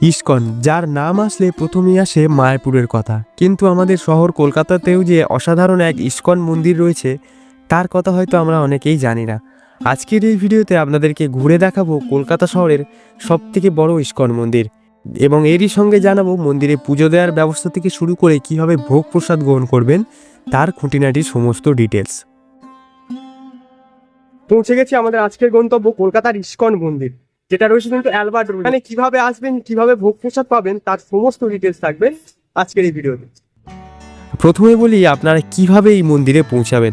ISKCON, যার নাম আসলে প্রথমেই আসে মায়াপুরের কথা। কিন্তু আমাদের শহর কলকাতাতেও যে অসাধারণ এক ইস্কন মন্দির রয়েছে, তার কথা হয়তো আমরা অনেকেই জানি না। আজকের এই ভিডিওতে আপনাদেরকে ঘুরে দেখাবো কলকাতা শহরের সবথেকে বড় ইস্কন মন্দির এবং এরই সঙ্গে জানাব মন্দিরে পুজো দেওয়ার ব্যবস্থা থেকে শুরু করে কীভাবে ভোগ প্রসাদ গ্রহণ করবেন, তার খুঁটিনাটির সমস্ত ডিটেলস পৌঁছে গেছি আমাদের আজকের গন্তব্য কলকাতার ইস্কন মন্দির। যেটা রয়েছে কিন্তু অ্যালবার্ট রোড মানে কীভাবে আসবেন কীভাবে ভোগ প্রসাদ পাবেন তার সমস্ত ডিটেলস থাকবে আজকের এই ভিডিওতে প্রথমে বলি আপনারা কীভাবে এই মন্দিরে পৌঁছাবেন?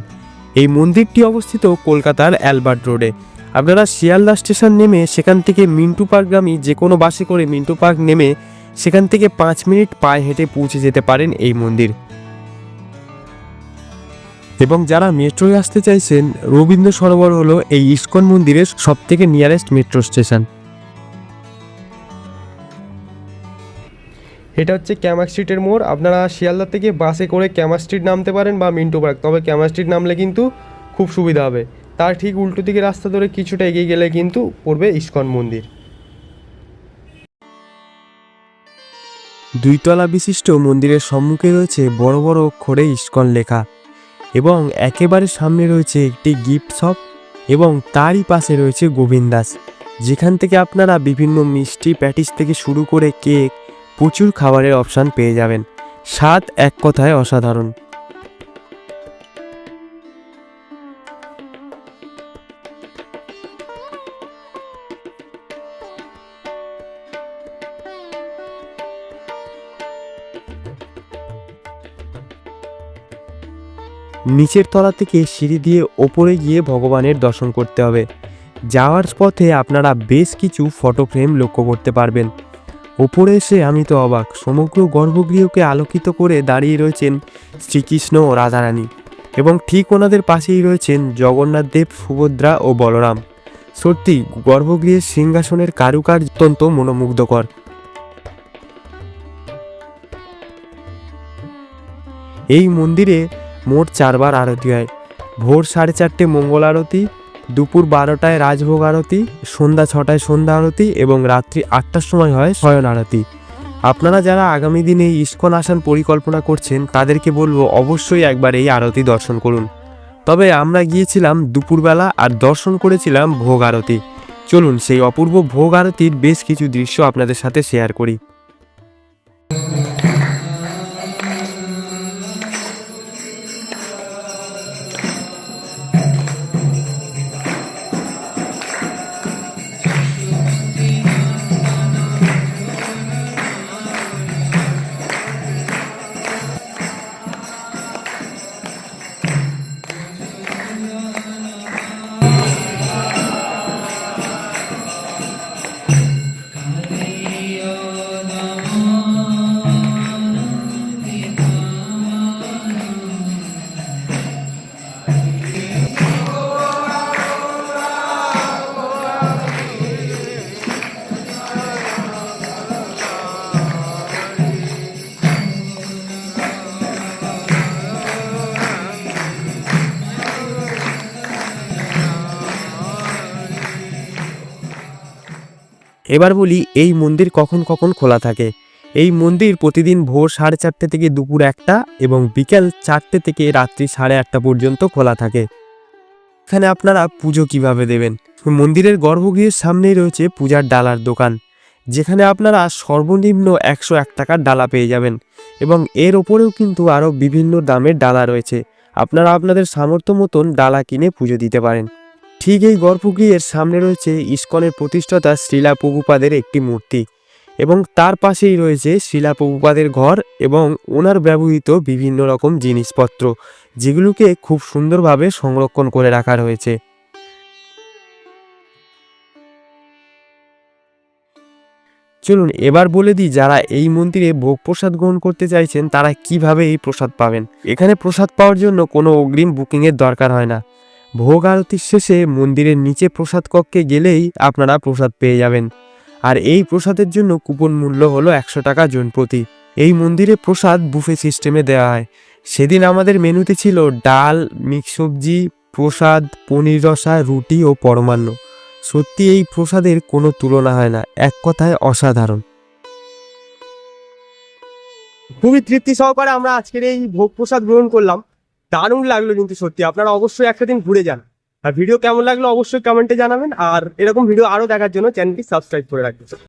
এই মন্দিরটি অবস্থিত কলকাতার অ্যালবার্ট রোডে আপনারা শিয়ালদা স্টেশন নেমে সেখান থেকে মিন্টু পার্কগামী যে কোনো বাসে করে মিন্টু পার্ক নেমে সেখান থেকে পাঁচ মিনিট পায়ে হেঁটে পৌঁছে যেতে পারেন এই মন্দির। এবং যারা মেট্রোয় আসতে চাইছেন, রবীন্দ্র সরোবর হলো এই ইস্কন মন্দিরের সব থেকে নিয়ারেস্ট মেট্রো স্টেশন এটা হচ্ছে ক্যামাক স্ট্রিটের মোড়। আপনারা শিয়ালদা থেকে বাসে করে ক্যামাক স্ট্রিট নামতে পারেন বা মিন্টু পার্ক তবে ক্যামাক স্ট্রিট নামলে কিন্তু খুব সুবিধা হবে। তার ঠিক উল্টো দিকে রাস্তা ধরে কিছুটা এগিয়ে গেলে কিন্তু পড়বে ইস্কন মন্দির। দুইতলা বিশিষ্ট মন্দিরের সম্মুখে রয়েছে বড় বড় অক্ষরে ইস্কন লেখা। এবং একেবারে সামনে রয়েছে একটি গিফট শপ এবং তারই পাশে রয়েছে গোবিন্দাস যেখান থেকে আপনারা বিভিন্ন মিষ্টি প্যাটিস থেকে শুরু করে কেক, প্রচুর খাবারের অপশান পেয়ে যাবেন। স্বাদ এক কথায় অসাধারণ। নিচের তলা থেকে সিঁড়ি দিয়ে ওপরে গিয়ে ভগবানের দর্শন করতে হবে। যাওয়ার পথে আপনারা বেশ কিছু ফটো ফ্রেম লক্ষ্য করতে পারবেন। ওপরে এসে আমি তো অবাক, সমগ্র গর্ভগৃহকে আলোকিত করে দাঁড়িয়ে রয়েছেন শ্রীকৃষ্ণ ও রাধারানী এবং ঠিক ওনাদের পাশেই রয়েছেন জগন্নাথ দেব, সুভদ্রা ও বলরাম। সত্যি, গর্ভগৃহের সিংহাসনের কারুকার্য অত্যন্ত মনোমুগ্ধকর। এই মন্দিরে মোট চারবার আরতি হয়। ভোর সাড়ে চারটে মঙ্গল আরতি, দুপুর বারোটায় রাজভোগ আরতি, সন্ধ্যা ছটায় সন্ধ্যা আরতি এবং রাত্রি আটটার সময় হয় শয়ন আরতি। আপনারা যারা আগামী দিনে ইস্কন আসার পরিকল্পনা করছেন, তাদেরকে বলব অবশ্যই একবার এই আরতি দর্শন করুন। তবে আমরা গিয়েছিলাম দুপুরবেলা আর দর্শন করেছিলাম ভোগ আরতি। চলুন সেই অপূর্ব ভোগ আরতির বেশ কিছু দৃশ্য আপনাদের সাথে শেয়ার করি। এবার বলি, এই মন্দির কখন কখন খোলা থাকে? এই মন্দির প্রতিদিন ভোর সাড়ে চারটে থেকে দুপুর একটা এবং বিকেল চারটে থেকে রাত্রি সাড়ে আটটা পর্যন্ত খোলা থাকে। এখানে আপনারা পুজো কীভাবে দেবেন? মন্দিরের গর্ভগৃহের সামনেই রয়েছে পূজার ডালার দোকান, যেখানে আপনারা সর্বনিম্ন একশো এক টাকার ডালা পেয়ে যাবেন এবং এর ওপরেও কিন্তু আরও বিভিন্ন দামের ডালা রয়েছে। আপনারা আপনাদের সামর্থ্য মতন ডালা কিনে পুজো দিতে পারেন। ঠিক এই গর্ভগৃহের সামনে রয়েছে ইস্কনের প্রতিষ্ঠাতা শ্রীলা প্রভুপাদের একটি মূর্তি এবং তার পাশেই রয়েছে শ্রীলা প্রভুপাদের ঘর এবং ওনার ব্যবহৃত বিভিন্ন রকম জিনিসপত্র, যেগুলোকে খুব সুন্দরভাবে সংরক্ষণ করে রাখা রয়েছে। চলুন, এবার বলে দিই যারা এই মন্দিরে ভোগ প্রসাদ গ্রহণ করতে চাইছেন, তারা কীভাবে এই প্রসাদ পাবেন? এখানে প্রসাদ পাওয়ার জন্য কোনো অগ্রিম বুকিংয়ের দরকার হয় না। ভোগ আরতির শেষে মন্দিরের নিচে প্রসাদ কক্ষে গেলেই আপনারা প্রসাদ পেয়ে যাবেন। আর এই প্রসাদের জন্য কুপন মূল্য হলো একশো টাকা জন প্রতি। এই মন্দিরে প্রসাদ বুফে সিস্টেমে দেওয়া হয়। সেদিন আমাদের মেনুতে ছিল ডাল, মিক্স সবজি, প্রসাদ, পনির রসা, রুটি ও পরমান্ন। সত্যি এই প্রসাদের কোনো তুলনা হয় না, এক কথায় অসাধারণ। খুবই তৃপ্তি সহকারে আমরা আজকের এই ভোগ প্রসাদ গ্রহণ করলাম। দারুণ লাগল কিন্তু সত্যি। আপনারা অবশ্যই একটা দিন ঘুরে যান। আর ভিডিও কেমন লাগল অবশ্যই কমেন্টে জানাবেন। আর এরকম ভিডিও আরও দেখার জন্য চ্যানেলটি সাবস্ক্রাইব করে রাখবেন।